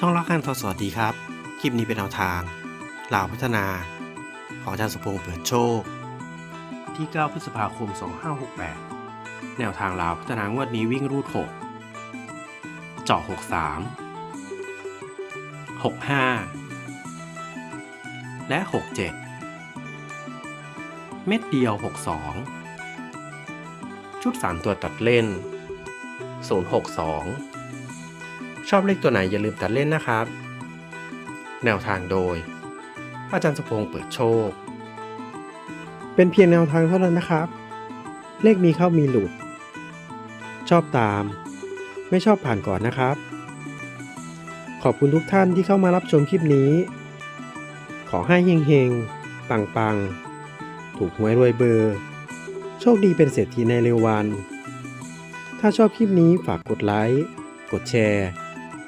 ช่องรักกันทอสวัสดีครับ คลิปนี้เป็นแนวทางลาวพัฒนา ของอาจารย์สมพงษ์เปิดโชค ที่ 9 พฤษภาคม 2568 แนวทางลาวพัฒนางวดนี้วิ่งรูด 6 เจาะ 63 65 และ 67 เม็ดเดียว 62 ชุด 3 ตัวตัดเล่น 062 ชอบเลขตัวไหนอย่าลืมตัดเล่นนะครับ แนวทางโดย อาจารย์สพงษ์เปิดโชค เป็นเพียงแนวทางเท่านั้นนะครับ เลขมีเข้ามีหลุด ชอบตาม ไม่ชอบผ่านก่อนนะครับ ขอบคุณทุกท่านที่เข้ามารับชมคลิปนี้ ขอให้เฮงๆปังๆถูกหวยรวยเบอร์ โชคดีเป็นเศรษฐีในเร็ววัน ถ้าชอบคลิปนี้ฝากกดไลค์ กดแชร์